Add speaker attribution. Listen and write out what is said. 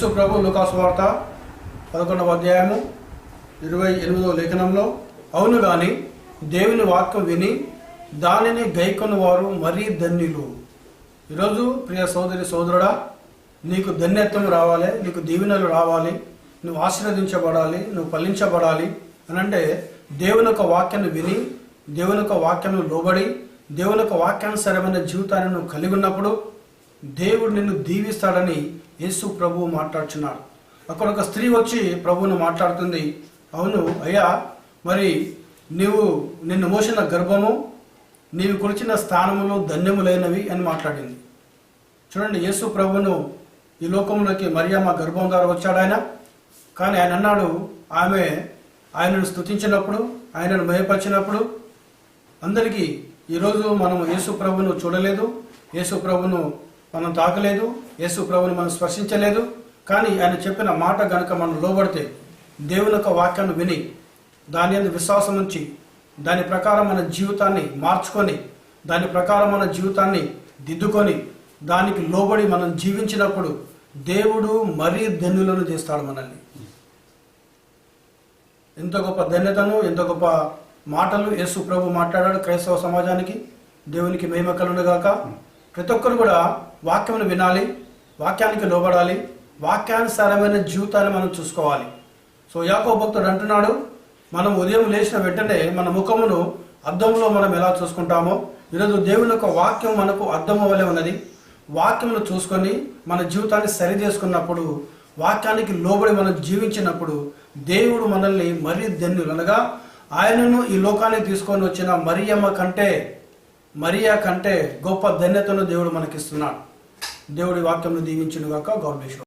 Speaker 1: యేసు ప్రభు లుకాసు వార్త పదకొండవ అధ్యాయము ఇరవై ఎనిమిదవ లేఖనంలో అవును గాని దేవుని వాక్యం విని దానిని గైకొన్న వారు మరీ ధన్యులు. ఈరోజు ప్రియ సోదరి సోదరుడా నీకు ధన్యత్వం రావాలి నీకు దీవెనలు రావాలి నువ్వు ఆశీర్వదించబడాలి నువ్వు ఫలించబడాలి అని అంటే దేవుని యొక్క వాక్యాన్ని విని దేవుని యొక్క వాక్యాన్ని లోబడి దేవుని యొక్క వాక్యానుసరమైన జీవితాన్ని నువ్వు కలిగి ఉన్నప్పుడు దేవుడు నిన్ను దీవిస్తాడని యేసు ప్రభువు మాట్లాడుచున్నాడు అక్కడ ఒక స్త్రీ వచ్చి ప్రభువును మాట్లాడుతుంది. అవును అయ్యా మరి నీవు నిన్ను మోసిన గర్భము నీవు కొలిచిన స్థానములు ధన్యములైనవి అని మాట్లాడింది. చూడండి యేసు ప్రభువును ఈ లోకంలోకి మరియమ్మ గర్భం ద్వారా వచ్చాడు ఆయన కానీ ఆయన అన్నాడు ఆమె ఆయనను స్తుతించినప్పుడు ఆయనను మయపరిచినప్పుడు అందరికీ ఈరోజు మనం యేసు ప్రభును చూడలేదు. యేసు ప్రభును మనం తాకలేదు యేసు ప్రభుని మనం స్పర్శించలేదు కానీ ఆయన చెప్పిన మాట గనుక మనం లోబడితే దేవుని యొక్క వాక్యాన్ని విని దాని మీద విశ్వాసం ఉంచి దాని ప్రకారం మన జీవితాన్ని మార్చుకొని దాని ప్రకారం మన జీవితాన్ని దిద్దుకొని దానికి లోబడి మనం జీవించినప్పుడు దేవుడు మరీ ధన్యులను చేస్తాడు మనల్ని. ఎంత గొప్ప ధన్యతను ఎంత గొప్ప మాటలు యేసు ప్రభు మాట్లాడాడు క్రైస్తవ సమాజానికి దేవునికి మహిమ ప్రతి ఒక్కరు కూడా వాక్యమును వినాలి వాక్యానికి లోబడాలి వాక్యానుసారమైన జీవితాన్ని మనం చూసుకోవాలి. సో యాకో భక్తుడు అంటున్నాడు మనం ఉదయం లేచిన వెంటనే మన ముఖమును అద్దంలో మనం ఎలా చూసుకుంటామో ఈరోజు దేవుని యొక్క వాక్యం మనకు అర్థం వలె ఉన్నది. వాక్యమును చూసుకొని మన జీవితాన్ని సరి చేసుకున్నప్పుడు వాక్యానికి లోబడి మనం జీవించినప్పుడు దేవుడు మనల్ని మరీ ధన్యులు అనగా ఆయనను ఈ లోకానికి తీసుకొని వచ్చిన మరియమ్మ కంటే మరియా కంటే గొప్ప ధన్యతను దేవుడు మనకిస్తున్నాడు. దేవుడి వాక్యంను దీవించును గాక గౌరవేశ్వరు